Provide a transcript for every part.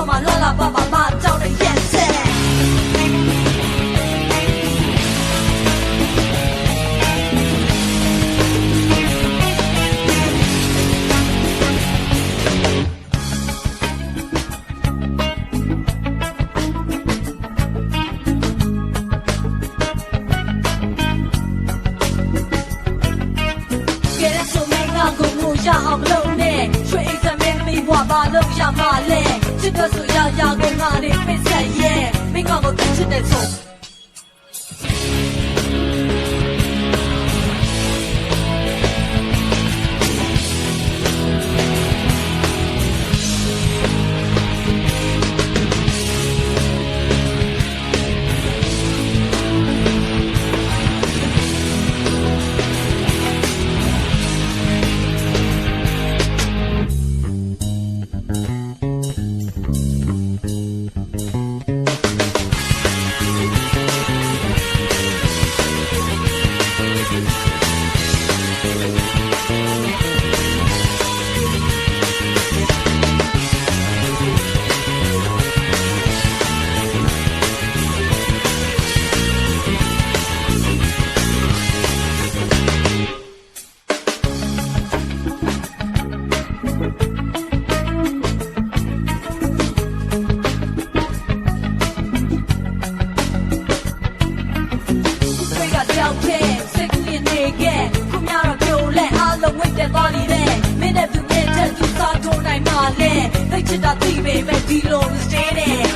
တော့မှလာလာပါပါမကြောက်တဲ့ရက်ဆက်ကဲတဲ့ဆိုမင်းငါကိုငိုရအောင်မလုပ်နဲ့ရွှေအိမ်သမင်းသမီးဘွားပါလို့ရမှာလဲ ချစ်တော့ဆိုရရကိုငါနေပစ်ဆက်ရဲ့မင်းငါကိုတချစ်တဲ့ဆို ချစ်တာသိပေမဲ့ဒီလို stay နဲ့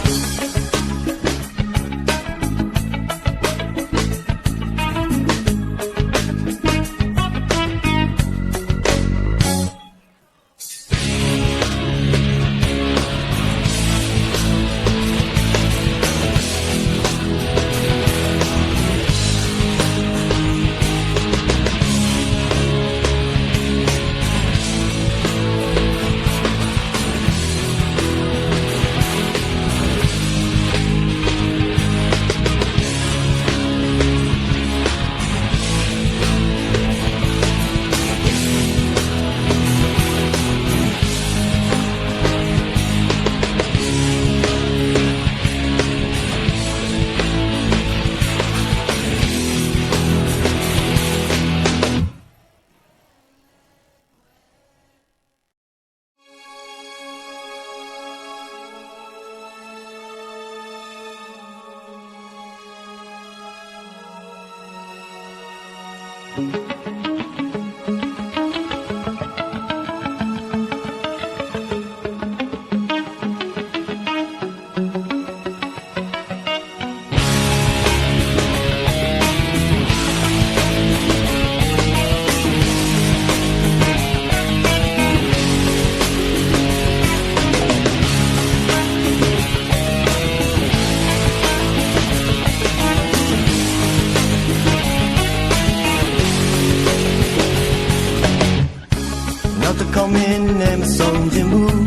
က်တစ်ခေါက်မင်းနဲ့မဆုံးခြင်းဘူး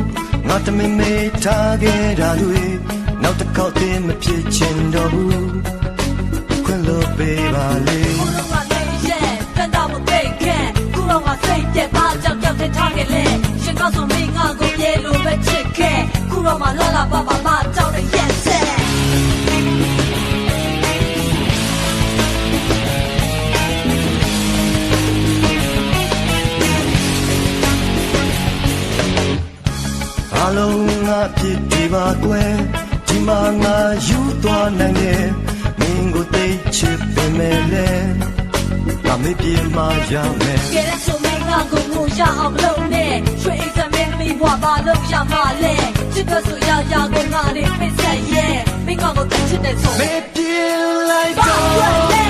ငါတမင်မေးထားခဲ့တာတွေနောက်တစ်ခေါက်တည်းမဖြစ်ချင်တော့ဘူးခွင့်လို့ပေးပါလေခုတော့ကနေရဲ့တန်တာမသိခဲ့ခုတော့ငါစိတ်ပြက်ပါကြောက်ကြောက်တဲ့ထားခဲ့လေရှင်ကောက်ဆုံးမင်းငါကိုပြေလို့ပဲချစ်ခဲ့ခုတော့မှလာလာပါပါ လုံးငါဖြစ်ဒီပါကွယ်ဒီမှာငါယူသွားနိုင်တယ်မင်းကိုသိချစ်ပေမဲ့လေငါမေးပြေမှရမယ်ကဲတဲ့ဆိုမင်းငါကိုငိုရအောင်မလုပ်နဲ့ရွှေအိမ်သမင်းသမီးဘွားပါလို့ရမှာလဲချစ်တော့ဆိုရရကိုငါနေပစ်ဆက်ရဲ့မင်းငါကိုတချစ်တဲ့ဆိုမေးပြေလိုက်ဘာတော့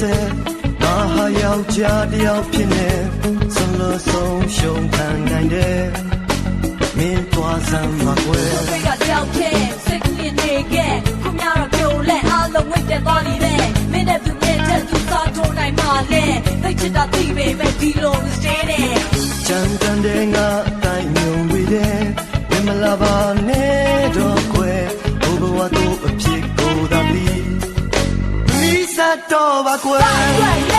ဆက်ငါဟာယောက်ျားတစ်ယောက်ဖြစ်နေဆုံးလို့ဆုံးရှုံးခံနိုင်တယ်မင်းသွားစမ်းမကွယ်စိတ်ကကြောက်ခဲ့စိတ်ကလေးနေခဲ့ခုများတော့ပြိုလဲအားလုံးဝိတ်တဲ့သွားနေတဲ့မင်းနဲ့သူနဲ့တဲ့သူစားထိုးနိုင်မှလဲသိချစ်တာသိပေမဲ့ဒီလို stay တဲ့ကြံတန်တဲ့ တော့